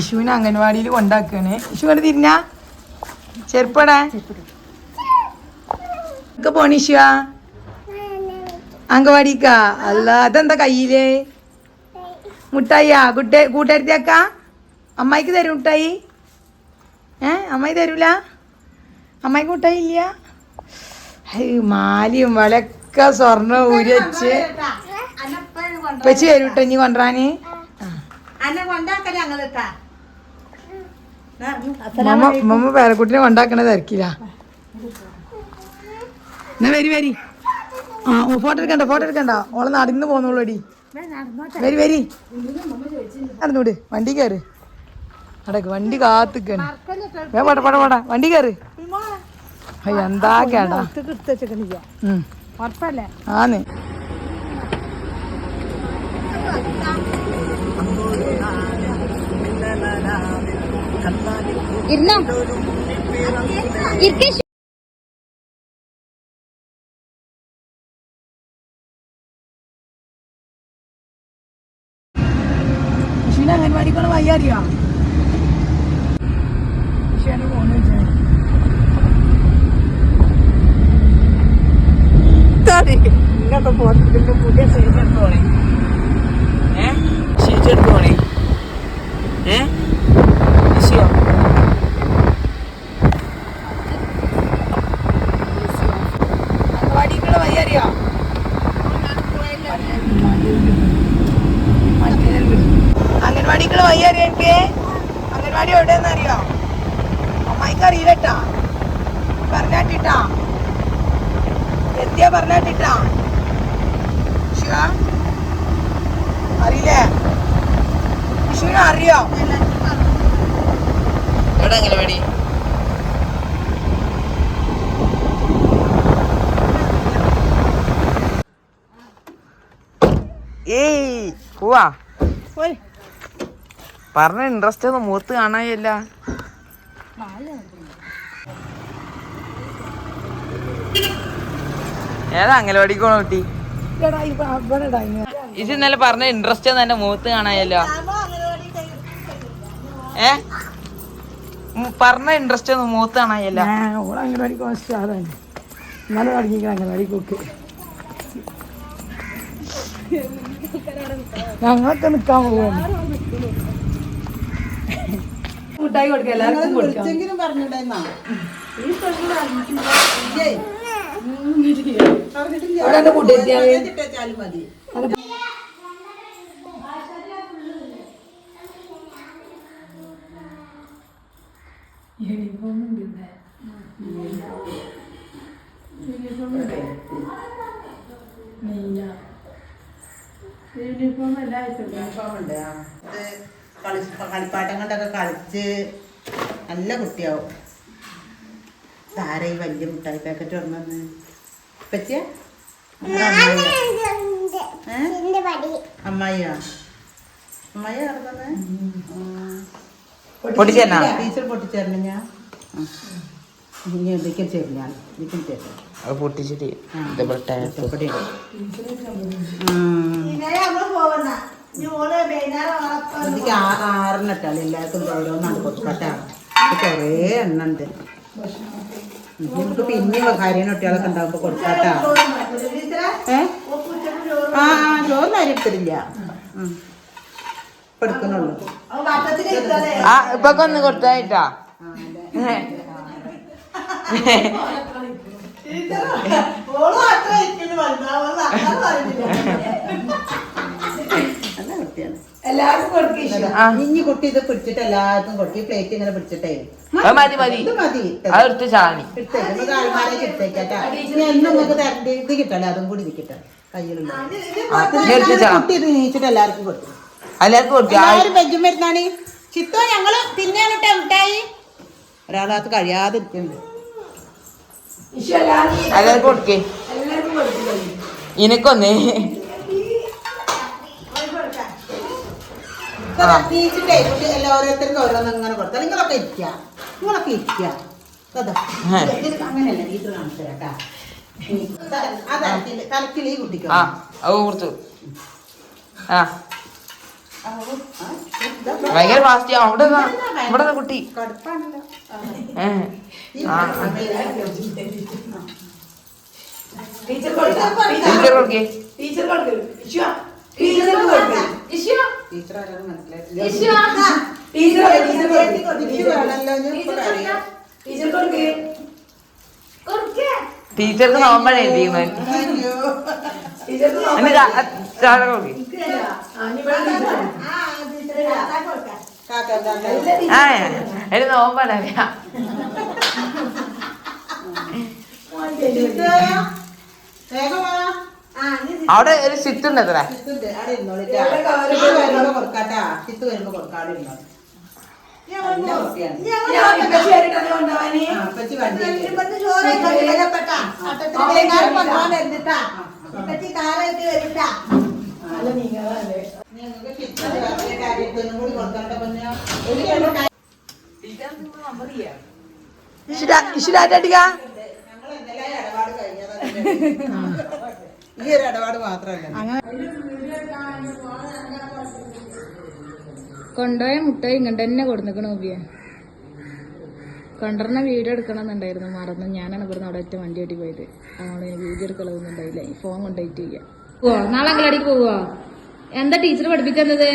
ഇഷുവിനെ അംഗൻവാടിയിൽ കൊണ്ടാക്കുകയാണ് issue കണ്ട് തിരിഞ്ഞ. ചെറുപ്പടാ ഒക്കെ പോണി അല്ല അതെന്താ കയ്യിൽ? മുട്ടായിയാ കുട്ട കൂട്ടുകാരത്തിയാക്ക അമ്മായിക്ക് തരും മുട്ടായി. ഏ അമ്മായി തരൂല? അമ്മായിക്ക് മുട്ടായി ഇല്ല? മാലിയും വളക്ക സ്വർണ ഊരച്ച് വെച്ച്. തരൂട്ടോ ഇനി കൊണ്ടുവരാന്? അന്നെ കൊണ്ടാക്കല മമ്മ പേരക്കുട്ടിനെ കൊണ്ടാക്കണതായിരിക്കില്ല എന്നാ വരി വരി. ആ ഫോട്ടോ എടുക്കണ്ട ഫോട്ടോ എടുക്കണ്ട. ഓളെ നടന്ന് പോന്നോളൂ അടി വരി വരി. നടന്നൂട് വണ്ടി കയറ് അടക്ക് വണ്ടി കാത്തിക്കാണ്. വേ പട പട പട. വണ്ടി കയറ് എന്താ കേടാ. ഉം. ഉറപ്പല്ലേ? ആന്ന്. ഇരുന്നോ? ഇരിക്കേ. അംഗൻവാടിക്കുള്ള അംഗൻവാടിക്കണ വയ്യ അറിയാ? ഷീന പോണു ഇന്നൊക്കെ ഹോസ്പിറ്റലിൽ പുതിയ സൈസ് പോണേ ഷീറ്റെടുത്തോണേ ഏ ഇഷ്യോ അംഗൻവാടിക്കുള്ള വയ്യ അറിയാ അംഗൻവാടിക്കുള്ള വയ്യ അറിയാ എനിക്ക് അംഗൻവാടി എവിടെയെന്ന് അറിയോ അമ്മായിക്ക് അറിയില്ലട്ടാ. പറഞ്ഞാട്ടിട്ടാ. എത്തിയാ പറഞ്ഞാട്ടിട്ടാ. ശിവ അറിയില്ലേ? വിഷുവിനെ അറിയോ? എവിടെ അംഗൻവാടി ഏയ് പോവാ. പോയി. പറഞ്ഞ ഇൻട്രസ്റ്റ് ഒന്നും മൂത്ത് കാണാനില്ല. ഏതാ അങ്ങനെ പോണ കുട്ടി? ഇത് ഇന്നലെ പറഞ്ഞ ഇൻട്രസ്റ്റ് ഒന്നും എന്റെ മുഖത്ത് കാണാനില്ലോ. ഏ? പറഞ്ഞ ഇൻട്രസ്റ്റ് ഒന്നും മുഖത്ത് കാണാനില്ല. ഞങ്ങൾക്ക് ഇന്നലെ തുടങ്ങിയിരിക്കണം ഞങ്ങളൊക്കെ നിൽക്കാൻ പോവാണ്. മുട്ടായി കൊടുക്കുക എല്ലാവർക്കും കൊടുക്കാം വിളിച്ചെങ്കിലും പറഞ്ഞിട്ടുണ്ടായിരുന്നാ ഈ പെണ്ണ് പറഞ്ഞിട്ടില്ല. ഇല്ലേ? പറഞ്ഞിട്ടില്ല. അവിടെ എന്റെ കൂട്ടുകാരിയാണ്. ഇട്ടേച്ചാലും മതി യൂണിഫോമുണ്ട് ആ. ഇത് കളി കളിപ്പാട്ടം കൊണ്ടൊക്കെ കളിച്ച് നല്ല കുട്ടിയാവും. താര ഈ വലിയ മുട്ടായി പാക്കറ്റ് വന്നെന്ന് പറ്റിയ? അമ്മായിയാ? അമ്മായി നടന്നത് പൊട്ടിച്ചേരണോ? ടീച്ചർ പൊട്ടിച്ചേരണം ഞാൻ. ഇനി എന്തൊക്കെ ചേർന്നാണ് ഇതിക്കും ചേർന്നു അത് പൊട്ടിച്ചിട്ട് ആ. ഇതേപോലെ ടാപ്പ് ഇവിടെ എനിക്ക് ആറിനിട്ടാണ് എല്ലാവർക്കും ഓരോന്നാണ് കൊടുക്കട്ടാ കുറേ എണ്ണ ഉണ്ട്. നമുക്ക് പിന്നെ കാര്യം കുട്ടികളൊക്കെ ഉണ്ടാകുമ്പോൾ കൊടുക്കാട്ടാ. ഏ? ആ ആ ചോറിന് അരി എടുത്തിട്ടില്ല. ഇപ്പൊ എടുക്കുന്നുള്ളൂ. ആ ഇപ്പൊ ഒന്ന് കൊടുത്തായിട്ടാ. നല്ല കുട്ടിയാണ് എല്ലാവർക്കും ഇനി കുട്ടി ഇത് പിടിച്ചിട്ട് എല്ലാവർക്കും കൊടുക്കും. പ്ലേറ്റ് ഇങ്ങനെ പിടിച്ചിട്ടേ. അത് മതി മതി ഇത് മതി. ചാണി എടുത്തേക്ക് നമുക്ക് ആൾമാരെ ഇനി എന്നും നമുക്ക് തരണ്ട്? ഇത് കിട്ടല്ലേ അതും കൂടി ഇരിക്കട്ടെ കയ്യിലുള്ള ആ, ഇനി എടുത്ത് ചാ കുട്ടി ഇത് നീച്ചിട്ട് എല്ലാവർക്കും കൊടുക്കും. എല്ലാവർക്കും കൊടുക്കുക എല്ലാവരും വെജും വരുന്നാണ്. ചിത്തോ ഞങ്ങൾ തിന്നാനിട്ട മിഠായി. ഒരാളകത്ത് കഴിയാതിരിക്കുന്നുണ്ട് എല്ലാവർക്കും കൊടുക്കേ. ഇനക്കൊന്നേ. കുട്ടി ഓരോരുത്തർക്കും ഓരോന്നും ഇങ്ങനെ കൊടുത്താൽ നിങ്ങളൊക്കെ നിങ്ങളൊക്കെ അങ്ങനെയല്ല കാണിച്ചു കേട്ടാ തലത്തിൽ ഈ കുട്ടിക്കോ ആ അത് കൊടുത്തു. ആ. ഭയങ്കര ഫാസ്റ്റ് അവിടെ ഇവിടെ കുട്ടി. ടീച്ചർ കൊടുക്കേ. ടീച്ചർ കൊടുക്കേ. ടീച്ചർ കൊടുക്കും. ടീച്ചർ ആരാണ് കൊടുക്ക്. ടീച്ചർക്ക് നോമ്പഴ എഴുതിയിരുന്നു അയ്യോ. ടീച്ചർക്ക് എന്നിട്ട് ആ- ചായ കൊടുക്കേ. കാക്ക എന്താ ആ എന്റെ നോമ്പാണ് അറിയാം ചിത്തോ, വേഗം വാ. അവിടെ ഒരു സിറ്റ് ഉണ്ട് അത്ര. ചിത്തു ചിത്തു ചിത്തു ഇഷിരാറ്റടിക്കാ ഞങ്ങൾ എന്തെല്ലാം ഇടപാട് കഴിഞ്ഞതാ ഈ ഒരു ഇടപാട് മാത്രമല്ല. കൊണ്ടുപോയ മുട്ടായി ഇങ്ങോട്ട് തന്നെ കൊടുന്നിക്കണ ഓബിയ കൊണ്ടുവരുന്ന വീഡിയോ എടുക്കണമെന്നുണ്ടായിരുന്നു. മറന്നു ഞാനാണ് ഇവിടുന്ന് അവിടെ ഒറ്റ വണ്ടി ഓട്ടി പോയത്. അതുകൊണ്ട് വീഡിയോ എടുക്കണമെന്നുണ്ടായില്ല ഫോൺ കൊണ്ടുപോയിട്ട് ചെയ്യാം പോവോ നാളെ അങ്കലാടിക്ക് പോവോ എന്താ ടീച്ചർ പഠിപ്പിച്ചത്?